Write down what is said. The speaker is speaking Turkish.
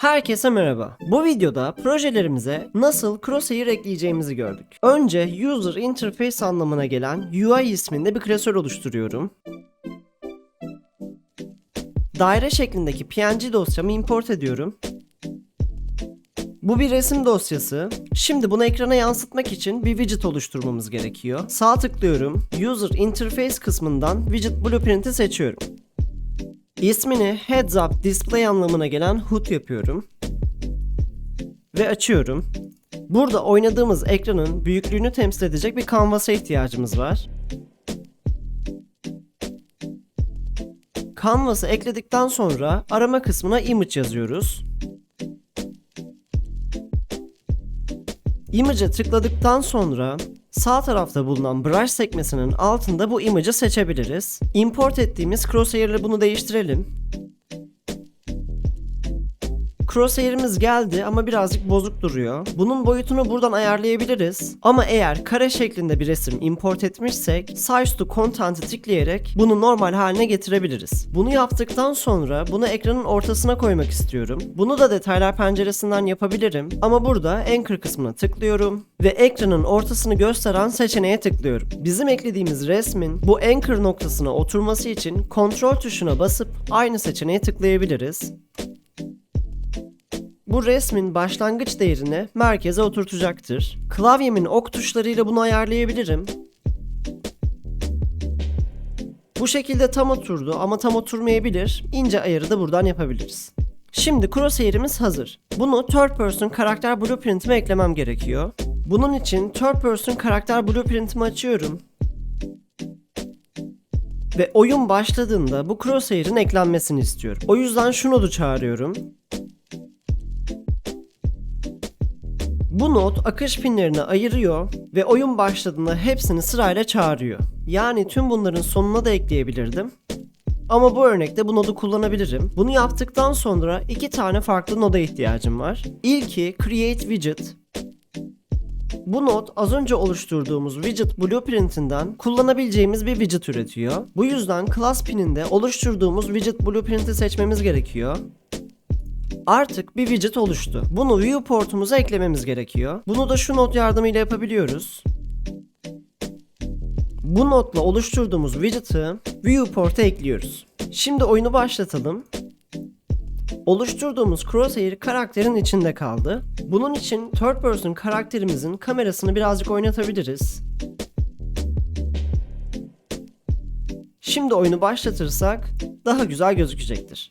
Herkese merhaba. Bu videoda projelerimize nasıl crosshair ekleyeceğimizi gördük. Önce user interface anlamına gelen UI isminde bir klasör oluşturuyorum. Daire şeklindeki PNG dosyamı import ediyorum. Bu bir resim dosyası. Şimdi bunu ekrana yansıtmak için bir widget oluşturmamız gerekiyor. Sağ tıklıyorum. User Interface kısmından Widget Blueprint'i seçiyorum. İsmini Heads Up Display anlamına gelen HUD yapıyorum. Ve açıyorum. Burada oynadığımız ekranın büyüklüğünü temsil edecek bir kanvasa ihtiyacımız var. Canvas'ı ekledikten sonra arama kısmına image yazıyoruz. Image'e tıkladıktan sonra sağ tarafta bulunan brush sekmesinin altında bu image'ı seçebiliriz. Import ettiğimiz crosshair ile bunu değiştirelim. Crosshair'imiz geldi ama birazcık bozuk duruyor. Bunun boyutunu buradan ayarlayabiliriz. Ama eğer kare şeklinde bir resim import etmişsek Size to Content'i tıklayarak bunu normal haline getirebiliriz. Bunu yaptıktan sonra bunu ekranın ortasına koymak istiyorum. Bunu da detaylar penceresinden yapabilirim. Ama burada Anchor kısmına tıklıyorum ve ekranın ortasını gösteren seçeneğe tıklıyorum. Bizim eklediğimiz resmin bu Anchor noktasına oturması için Ctrl tuşuna basıp aynı seçeneğe tıklayabiliriz. Bu resmin başlangıç değerini merkeze oturtacaktır. Klavyemin ok tuşlarıyla bunu ayarlayabilirim. Bu şekilde tam oturdu ama tam oturmayabilir. İnce ayarı da buradan yapabiliriz. Şimdi crosshair'imiz hazır. Bunu third person karakter blueprint'ime eklemem gerekiyor. Bunun için third person karakter blueprint'imi açıyorum. Ve oyun başladığında bu crosshair'in eklenmesini istiyorum. O yüzden şu nodu çağırıyorum. Bu not akış pinlerini ayırıyor ve oyun başladığında hepsini sırayla çağırıyor. Yani tüm bunların sonuna da ekleyebilirdim. Ama bu örnekte bu nodu kullanabilirim. Bunu yaptıktan sonra iki tane farklı noda ihtiyacım var. İlki Create Widget. Bu node az önce oluşturduğumuz widget blueprintinden kullanabileceğimiz bir widget üretiyor. Bu yüzden class pininde oluşturduğumuz widget blueprinti seçmemiz gerekiyor. Artık bir widget oluştu. Bunu viewport'umuza eklememiz gerekiyor. Bunu da şu not yardımıyla yapabiliyoruz. Bu notla oluşturduğumuz widget'ı viewport'a ekliyoruz. Şimdi oyunu başlatalım. Oluşturduğumuz crosshair karakterin içinde kaldı. Bunun için third person karakterimizin kamerasını birazcık oynatabiliriz. Şimdi oyunu başlatırsak daha güzel gözükecektir.